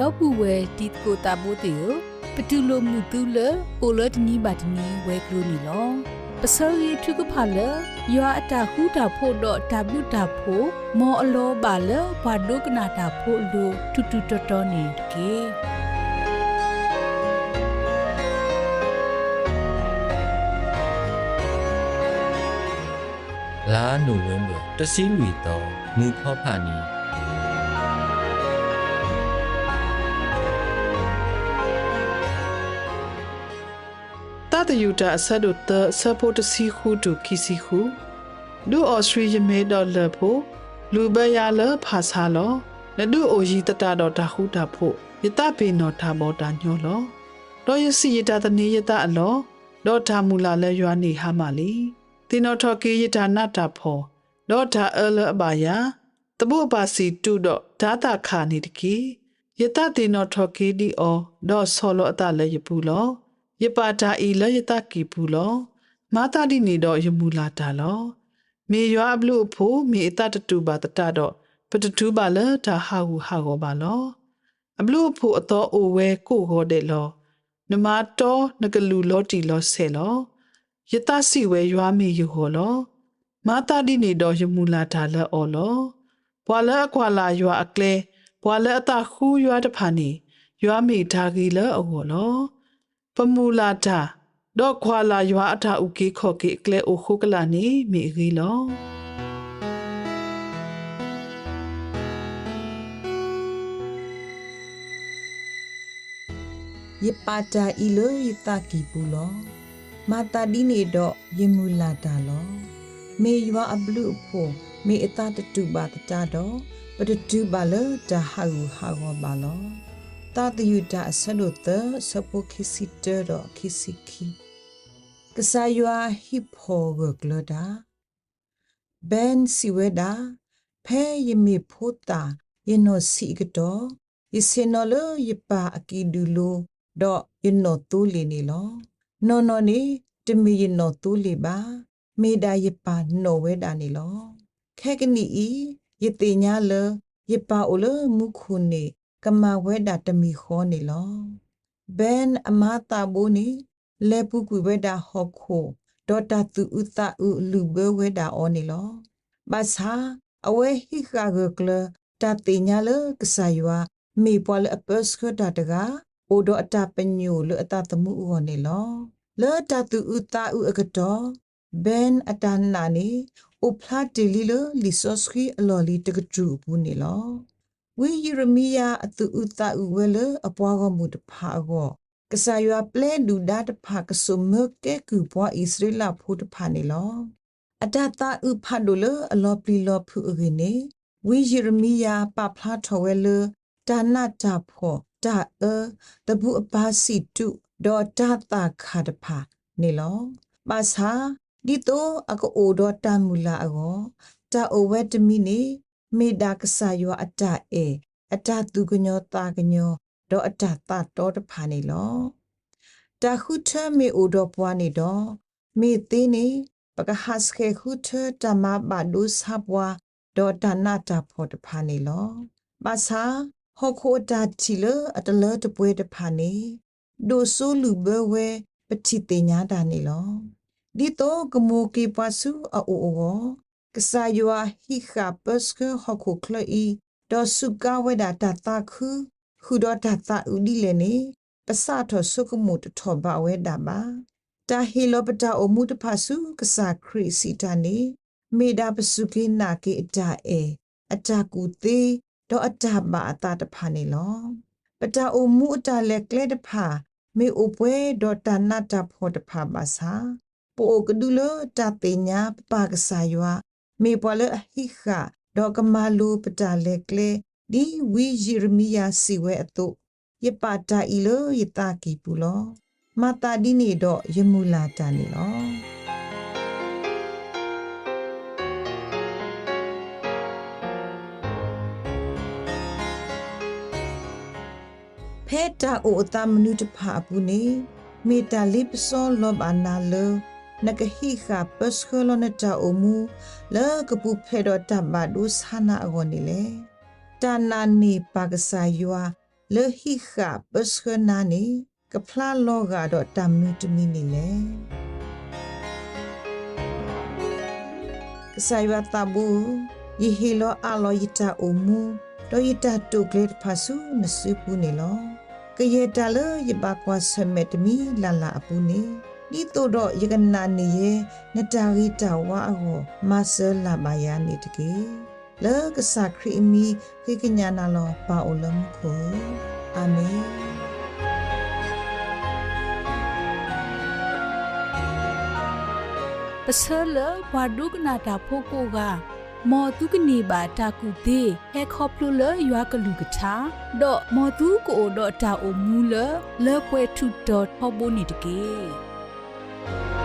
တော့ပူဝဲတီကိုတာဘိုတေယပတူလိုမှုတူလအိုလတ်နီဘတ်နီဝဲကလိုနီလောပစောရီထုကဖာလယောအတာခုတာဖို့တော့တဘလူတာဖို့မောအလောပါလဘာဒုကနာတာဖို့လိုတူတူတော်တော်နေကေလာနိုဝင်ဘာတစည်းလူတော်မူဖောဖာနီ တာတယူတာအဆက်တို့တဆဖို့တစီခုတူခီစီခုဒူဩစတြေးလျမေတော်လဖို့လူဘရလဖာဆာလောနဒူအိုဂျီတတတော်တာခုတာဖို့ယတပေနော်တာဘောတာညောလောတော့ယစီယတာတနေယတအလောတော့တာမူလာလဲရွာနေဟာမလီတင်တော်ထော်ကေယတာနတာဖောတော့တာအလအပါယာတပုပါစီတုတော့ဓာတာခာနေတကီယတတင်တော်ထော်ကေဒီအောတော့ဆောလောအတလဲယပူလော ယပါတာဤလယတကီပူလောမာတာဒီနေတော့ယမူလာတာလောမေရွာဘလူဖို့မေအတတတူပါတတတော့ပတတူပါလတာဟာဟုဟာကောပါလောအဘလူဖို့အတော်အိုဝဲကိုဟောတဲ့လောနမတော်နကလူလောတီလောဆဲလောယတစီဝဲရွာမေယူဟောလောမာတာဒီနေတော့ယမူလာတာလောအော်လောဘွာလအကွာလာရွာအကလဲဘွာလအတခူးရွာတဖာနေရွာမေထားကြီးလောအော်လောပ မူလာတာဒေါခွာလာရွာအထဥကေခော့ကေကလဲအိုခုကလာနေမိရီလော ye pata ilo yita ki pulo mata dine do ye mulata lo me ywa ablu pho me eta tatu ba ta do patatu ba lo ta ha hu ha go ba lo ta tu yu ta asado ta sapo kisite do kisiki kasa ywa hip ho go gloda ben siweda phe ye me phota ye no si gdo ye senolo ye pa akidulo ဒေါ်ယနောတူလီနီလောနော်နော်နီတမီယနောတူလီပါမေဒါယပါနော်ဝဲဒါနီလောခဲကနီဤယတိညာလယပါအိုလမုခုနီ ကမဝဲဒါတမီခောနီလောဘန်အမတာဘူနီလေပုကွေဝဲဒါဟော့ခိုဒေါ်တာသူဥတာဥလူဘဝဲဒါအောနီလောဘာသာအဝဲဟိခါဂကလတတိညာလကဆာယွာမေပွာလအပစခတာတကာအိုဒအတပညိုလအတတမှုဝနေလောလောတတူဥတာဥအကတော်ဘန်အတန်နာနီအိုဖလာတီလီလလီဆော့စခီအလော်လီတကတူဘူးနေလော ဝီယရမီယာအတူဥတာဥဝဲလအပွားကမှုတဖာကောကဆာယွာပလဲဒူဒါတဖာကဆုမကဲကူပွားဣသရေလဖို့တဖာနေလောအတတာဥဖတ်ဒိုလအလောပလီလောဖူအဂိနေဝီယရမီယာပဖလာထောဝဲလဒါနာတာဖောတာအတဘူးအပါစီတုဒေါ်တာတာခါတဖာနေလောပါစာဒီတိုအကအိုဒေါ်တာမူလာအကောတာအိုဝဲတမီနေ မေဒါကဆာယောအတအေအတသူကညောတာကညောဒေါ်အတတာတော်တဖာနေလောတာခုထမေအိုဒေါ်ပွားနေတော့မေသေးနေပကဟတ်ခေခုထတမဘာဒုစဟပွားဒေါ်တာနာတာဖော်တဖာနေလောပါစာဟောခိုတာတီလအတလတပွဲတဖာနေဒိုဆိုလူဘဝဲပတိတင်ညာတာနေလောဒီတော့ကမိုကေပစုအိုအို ကဆာယွာဟိခါပစကဟခုခလီဒေါ်စုကဝဲတာတတာခုခုဒေါ်တတာဥဒီလေနေပစထောဆုကမှုတထောဘဝဲတာပါတာဟီလောပတာအမှုတဖဆုကဆာခရီစီတာနေမေဒါပစုကိနာကေအတာအေအတာကူသေးဒေါ်အတဘာအတာတဖာနေလောပတာအမှုအတာလက်ကလေတဖာမေအပွဲဒေါ်တနာတာဖောတဖာပါစာပိုကဒူလတာတေညာပပကဆာယွာ မေပွာလအဟိခဒေါ်ကမာလူပတာလက်ကလေဒီဝီဂျီရမီယာစီဝဲအတုယပတာဤလိုယတာကီပူလောမတာဒီနေတော့ယမူလာတာနေလောဖဲတာအိုအတမနုတဖာပူနေမေတာလိပစောလောဘနာလ နကဟိခာပစခလနတာအိုမူလကပူဖဲတော့တဘဒုဆာနာအဂောနေလေတာနာနေပါကဆာယွာလေဟိခပစခနာနီကဖလာလောကတော့တမ်မီတမီနီလေကဆိုင်ဝတာဘူယဟီလောအလောယတာအမူတော့ယတာတုကလက်ဖာဆုနစပူနေလောကရေတလယဘကွာဆမေတမီလာလာအပူနေ ဒီတို့တော့ယကနာနေရဲ့နတာရီတာဝါအောမဆလာမယာနေတကေလောကစားခရီမီခိကညာနာလောပါအိုလမ်ခိုအာမင်ပစလဘွာဒုကနာတာဖိုကိုကမော်တုကနေပါတာကူသေးဟဲခေါပလူလရွာကလူကချာဒေါ်မော်တုကိုဒေါ်တာအိုမူလလေပွဲထုဒေါ်ဟောဘိုနီတကေ Thank you.